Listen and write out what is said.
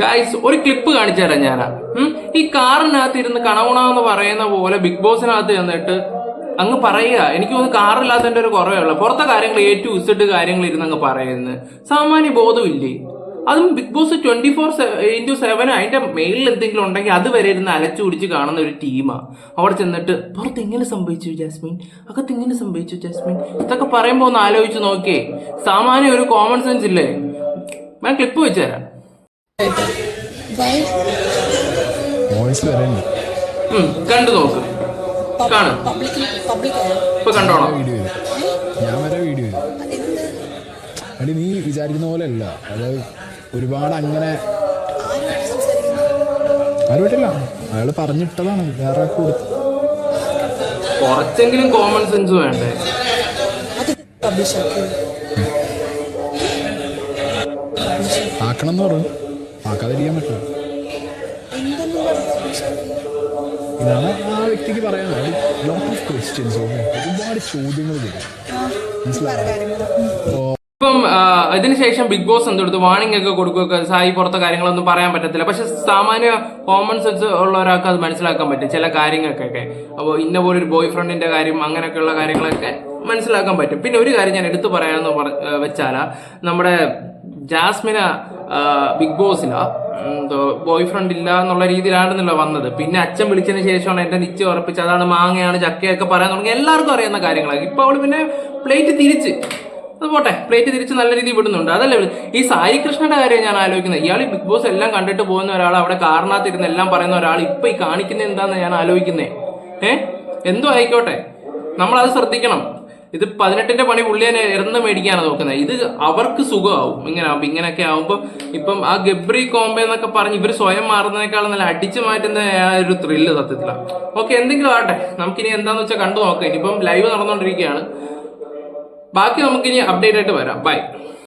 Guys ഒരു clip കാണിച്ചു തരാം ഉം? ഈ കാറിനകത്ത് ഇരുന്ന് കണവണമെന്ന് പറയുന്ന പോലെ ബിഗ് ബോസിനകത്ത് ചെന്നിട്ട് അങ്ങ് പറയുക. എനിക്ക് തോന്നുന്നു കാറില്ലാത്തതിന്റെ ഒരു കുറവുള്ള പുറത്തെ കാര്യങ്ങൾ ഏറ്റവും ഉസിട്ട് കാര്യങ്ങൾ ഇരുന്ന് അങ്ങ് പറയുന്നത് സാമാന്യ ബോധമില്ലേ അതും Big Boss twenty four into seven അതിന്റെ മെയിലിൽ എന്തെങ്കിലും ഉണ്ടെങ്കിൽ അത് വരെ ഇരുന്ന് അലച്ചു പിടിച്ച് കാണുന്ന ഒരു ടീമാ അവിടെ ചെന്നിട്ട് പുറത്ത് എങ്ങനെ സംഭവിച്ചു ജാസ്മിൻ? അകത്ത് എങ്ങനെ സംഭവിച്ചു ജാസ്മിൻ? ഇതൊക്കെ പറയുമ്പോൾ ഒന്ന് ആലോചിച്ച് നോക്കിയേ. സാമാന്യ ഒരു കോമൺ സെൻസ് ഇല്ലേ? ഞാൻ ക്ലിപ്പ് വെച്ച് തരാം. വോയിസ് വരണ്ട് കണ്ടു നോക്ക്. കാണും. ഇപ്പൊ കണ്ടോണം ഞാൻ വരെ വീഡിയോ അടി നീ വിചാരിക്കുന്ന പോലെ അല്ല. അത് ഒരുപാട് അങ്ങനെ ആരുമായിട്ടില്ല. അയാൾ പറഞ്ഞിട്ടതാണ്. വേറെ കൊടുത്തു. കുറച്ചെങ്കിലും കോമൺ സെൻസ് വേണ്ടേ? ആക്കണം എന്ന് പറഞ്ഞു. ആക്കാതിരിക്കാൻ പറ്റില്ല. ഇതാണ് ആ വ്യക്തിക്ക് പറയാനുള്ളത് ഒരുപാട് ചോദ്യങ്ങൾ ഇപ്പം അതിനുശേഷം ബിഗ് ബോസ് എന്തെടുത്ത്? വാണിംഗ് ഒക്കെ കൊടുക്കുകയൊക്കെ സായി പുറത്തെ കാര്യങ്ങളൊന്നും പറയാൻ പറ്റത്തില്ല. പക്ഷെ സാമാന്യ കോമൺ സെൻസ് ഉള്ള ഒരാൾക്ക് അത് മനസ്സിലാക്കാൻ പറ്റും. ചില കാര്യങ്ങൾക്കൊക്കെ. അപ്പോൾ ഇന്ന പോലെ ഒരു ബോയ് ഫ്രണ്ടിന്റെ കാര്യം അങ്ങനെയൊക്കെയുള്ള കാര്യങ്ങളൊക്കെ മനസ്സിലാക്കാൻ പറ്റും. പിന്നെ ഒരു കാര്യം ഞാൻ എടുത്തു പറയാമെന്ന് പറ വെച്ചാലാ നമ്മുടെ ജാസ്മിന ബിഗ് ബോസിലാ. എന്തോ ബോയ് ഫ്രണ്ട് ഇല്ല എന്നുള്ള രീതിയിലാണെന്നല്ലോ വന്നത്. പിന്നെ അച്ഛൻ വിളിച്ചതിന് ശേഷമാണ് എന്റെ നിശ്ചയം ഉറപ്പിച്ച് അതാണ് മാങ്ങയാണ് ചക്കയൊക്കെ പറയാൻ തുടങ്ങി. എല്ലാവർക്കും അറിയുന്ന കാര്യങ്ങളാണ് ഇപ്പൊ അവൾ പിന്നെ പ്ലേറ്റ് തിരിച്ച്. അത് പോട്ടെ പ്ലേറ്റ് തിരിച്ച് നല്ല രീതിയിൽ വിടുന്നുണ്ട്. അതല്ലേ ഈ സായി കൃഷ്ണന്റെ കാര്യം ഞാൻ ആലോചിക്കുന്നത്. ഇയാൾ ബിഗ് ബോസ് എല്ലാം കണ്ടിട്ട് പോകുന്ന ഒരാൾ അവിടെ കാറിനകത്തിരുന്ന് എല്ലാം പറയുന്ന ഒരാൾ ഇപ്പൊ ഈ കാണിക്കുന്ന എന്താന്ന് ഞാൻ ആലോചിക്കുന്നേ. ഏഹ് എന്തോ ആയിക്കോട്ടെ. നമ്മൾ അത് ശ്രദ്ധിക്കണം. ഇത് പതിനെട്ടിന്റെ പണി പുള്ളി തന്നെ ഇറന്ന് മേടിക്കാനാണ് നോക്കുന്നത്. ഇത് അവർക്ക് സുഖമാവും. ഇങ്ങനെ ഇങ്ങനെയൊക്കെ ആവുമ്പോൾ ഇപ്പം ആ ഗബ്രി കോംബെ എന്നൊക്കെ പറഞ്ഞ് ഇവർ സ്വയം മാറുന്നതിനേക്കാളും നല്ല അടിച്ചു മാറ്റുന്ന ഒരു ത്രില്ല് സത്യത്തിലാണ് ഓക്കെ എന്തെങ്കിലും ആട്ടെ നമുക്കിനി എന്താന്ന് വെച്ചാൽ കണ്ടു നോക്കാം. ഇനിയിപ്പം ലൈവ് നടന്നുകൊണ്ടിരിക്കുകയാണ്. ബാക്കി നമുക്കിനി അപ്ഡേറ്റ് ആയിട്ട് വരാം. ബൈ